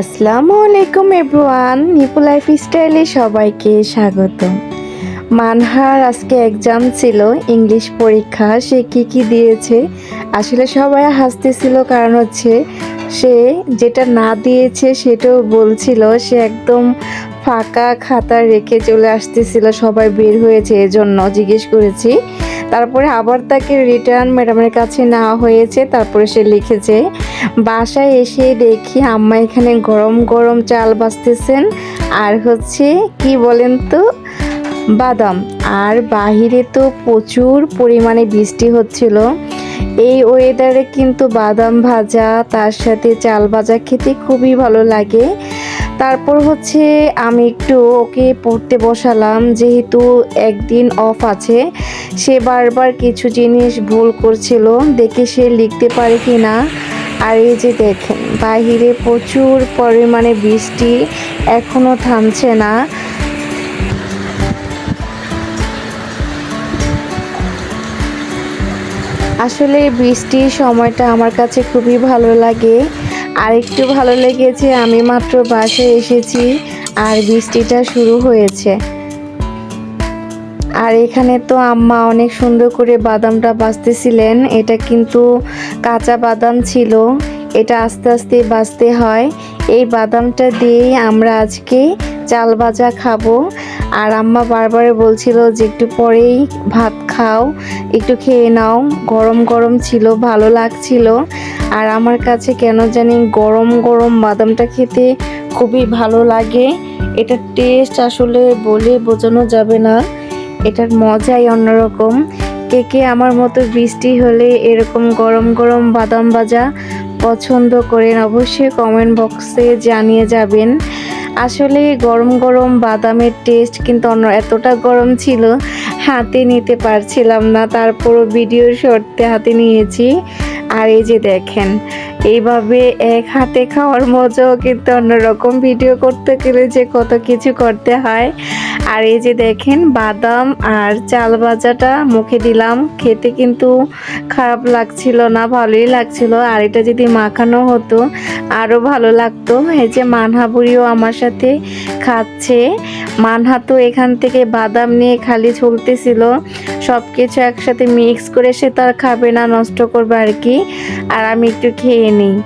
আসসালামু আলাইকুম everyone, Nipu life স্টাইলে সবাইকে স্বাগত। মানহার আজকে এক্সাম ছিল ইংলিশ পরীক্ষা, সে কি কি দিয়েছে? আসলে সবাই হাসতেছিল, কারণ হচ্ছে সে যেটা না দিয়েছে সেটাও বলছিল, সে একদম ফাঁকা খাতা রেখে চলে আসতেছিল, সবাই বের হয়েছে, এজন্য জিজ্ঞেস করেছি। তারপরে আবার তাকে রিটার্ন ম্যাডামের কাছে নেওয়া হয়েছে। তারপরে সে লিখেছে, বাসায় এসে দেখি আম্মা এখানে গরম গরম চাল বাছতেছেন আর হচ্ছে, কি বলেন তো? বাদাম। আর বাহিরে তো প্রচুর পরিমাণে বৃষ্টি হচ্ছিল। এই ওয়েদারে কিন্তু বাদাম ভাজা, তার সাথে চাল ভাজা খেতে খুবই ভালো লাগে। তারপর হচ্ছে আমি একটু ওকে পড়তে বসালাম, যেহেতু একদিন অফ আছে, সে বারবার কিছু জিনিস ভুল করছিল, দেখে সে লিখতে পারে কি না আর এই যে দেখেন, বাহিরে প্রচুর পরিমাণে বৃষ্টি এখনও থামছে না। আসলে বৃষ্টির সময়টা আমার কাছে খুবই ভালো লাগে। আর একটু ভালো লেগেছে, আমি মাত্র বাসে এসেছি আর বৃষ্টিটা শুরু হয়েছে। আর এখানে তো আম্মা অনেক সুন্দর করে বাদামটা বাছতেছিলেন এটা কিন্তু কাঁচা বাদাম ছিল, এটা আস্তে আস্তে বাঁচতে হয়। এই বাদামটা দিয়েই আমরা আজকে চাল ভাজা খাব। আর আম্মা বারবার বলছিল যে একটু পরেই ভাত খাও, একটু খেয়ে নাও, গরম গরম ছিল, ভালো লাগছিল। আর আমার কাছে কেন জানি গরম গরম বাদামটা খেতে খুবই ভালো লাগে। এটার টেস্ট আসলে বলে বোঝানো যাবে না। এটার মজাই অন্যরকম। কে কে আমার মতো বৃষ্টি হলে এরকম গরম গরম বাদাম ভাজা পছন্দ করেন অবশ্যই কমেন্ট বক্সে জানিয়ে যাবেন। আসলে গরম গরম বাদামের টেস্ট কিন্তু অন্য এতটা গরম ছিল, হাতে নিতে পারছিলাম না। তারপরও ভিডিও শর্তে হাতে নিয়েছি। আর এই যে দেখেন, এইভাবে এক হাতে খাওয়ার মজাও কিন্তু অন্যরকম ভিডিও করতে গেলে যে কত কিছু করতে হয়। আর এই যে দেখেন, বাদাম আর চাল ভাজাটা মুখে দিলাম, খেতে কিন্তু খারাপ লাগছিল না, ভালোই লাগছিল। আর এটা যদি মাখানো হতো, আরও ভালো লাগতো। এই যে মানহা বুড়িও আমার সাথে খাচ্ছে। মানহা তো এখান থেকে বাদাম নিয়ে খালি চলতেছিল সব কিছু একসাথে মিক্স করে সে তার খাবে না, নষ্ট করবে আর কি। আর আমি একটু খেয়ে নিই।